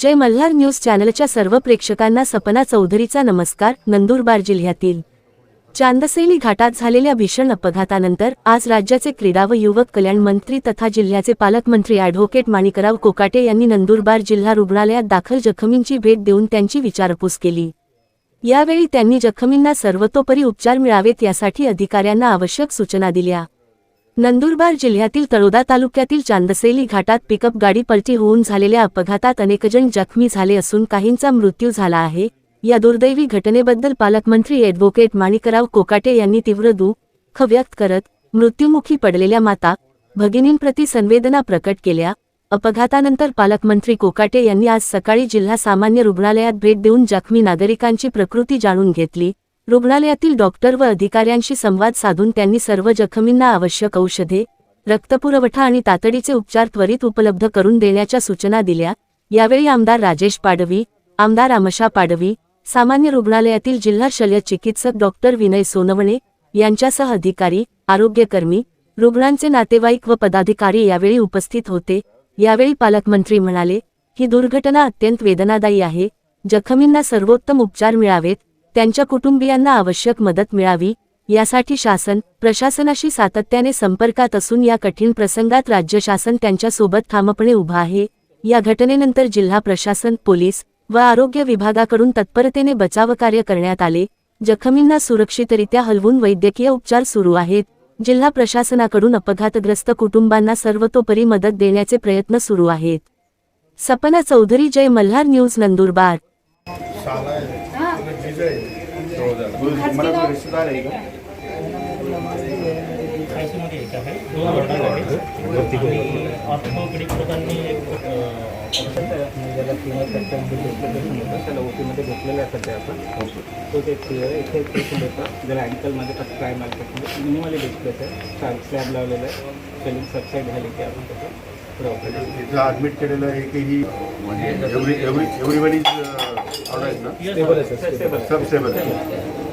जय Malhar news चॅनलच्या सर्व प्रेक्षकांना सपना चौधरीचा नमस्कार नंदुरबार जिल्ह्यातील चांदसेली घाटात झालेल्या भीषण अपघातानंतर आज राज्याचे क्रीडा व युवक कल्याण मंत्री तथा जिल्ह्याचे पालकमंत्री ॲडव्होकेट माणिकराव कोकाटे यांनी नंदुरबार जिल्हा रुग्णालयात दाखल जखमींची भेट देऊन त्यांची विचारपूस केली. यावेळी त्यांनी जखमींना सर्वतोपरी उपचार मिळावेत यासाठी अधिकाऱ्यांना आवश्यक सूचना दिल्या. नंदुरबार जिल्ह्यातील तळोदा तालुक्यातील चांदसेली घाटात पिकअप गाडी पलटी होऊन झालेल्या अपघातात अनेकजण जखमी झाले असून काहींचा मृत्यू झाला आहे. या दुर्दैवी घटनेबद्दल पालकमंत्री ॲडव्होकेट माणिकराव कोकाटे यांनी तीव्र दुःख व्यक्त करत मृत्युमुखी पडलेल्या माता भगिनींप्रती संवेदना प्रकट केल्या. अपघातानंतर पालकमंत्री कोकाटे यांनी आज सकाळी जिल्हा सामान्य रुग्णालयात भेट देऊन जखमी नागरिकांची प्रकृती जाणून घेतली. रुग्णालयातील डॉक्टर व अधिकाऱ्यांशी संवाद साधून त्यांनी सर्व जखमींना आवश्यक औषधे रक्तपुरवठा आणि तातडीचे उपचार त्वरित उपलब्ध करून देण्याच्या सूचना दिल्या. यावेळी आमदार राजेश पाडवी आमदार आमशा पाडवी सामान्य रुग्णालयातील जिल्हा शल्य चिकित्सक डॉक्टर विनय सोनवणे यांच्यासह अधिकारी आरोग्यकर्मी रुग्णांचे नातेवाईक व पदाधिकारी यावेळी उपस्थित होते. यावेळी पालकमंत्री म्हणाले ही दुर्घटना अत्यंत वेदनादायी आहे. जखमींना सर्वोत्तम उपचार मिळावेत. त्यांच्या कुटुंबियांना आवश्यक मदत मिळावी यासाठी शासन प्रशासनाशी सातत्याने संपर्कात असून या कठीण प्रसंगात राज्य शासन त्यांच्यासोबत ठामपणे उभा आहे. या घटनेनंतर जिल्हा प्रशासन पोलीस व आरोग्य विभागाकडून तत्परतेने बचावकार्य करण्यात आले. जखमींना सुरक्षितरित्या हलवून वैद्यकीय उपचार सुरू आहेत. जिल्हा प्रशासनाकडून अपघातग्रस्त कुटुंबांना सर्वतोपरी मदत देण्याचे प्रयत्न सुरू आहेत. सपना चौधरी जय मल्हार न्यूज नंदुरबार. आहे कोणी रिश्तेदार आहे का? आयसीमध्ये एक आहे दोन वर्गात आहे ऑर्थोपेडिक लोकांनी एक ज्याला किंवा त्याच्या डिस्प्लेशन होतं त्याला ओपीमध्ये घेतलेलं आहे सध्या आता तो ते क्लिअर आहे इथे एक पेशंट होता ज्याला अँकलमध्ये फक्त ट्राय मार्केट मिनिमली डिस्प्लेस आहे स्लॅब लावलेलं आहे सेलिंग सबसाईड झाली की आपण त्याचं ऍडमिट केलेलं एकही म्हणजे एव्हरी एव्हरी एव्हरीबडी आहे ना स्टेबल आहे सर स्टेबल सब स्टेबल आहे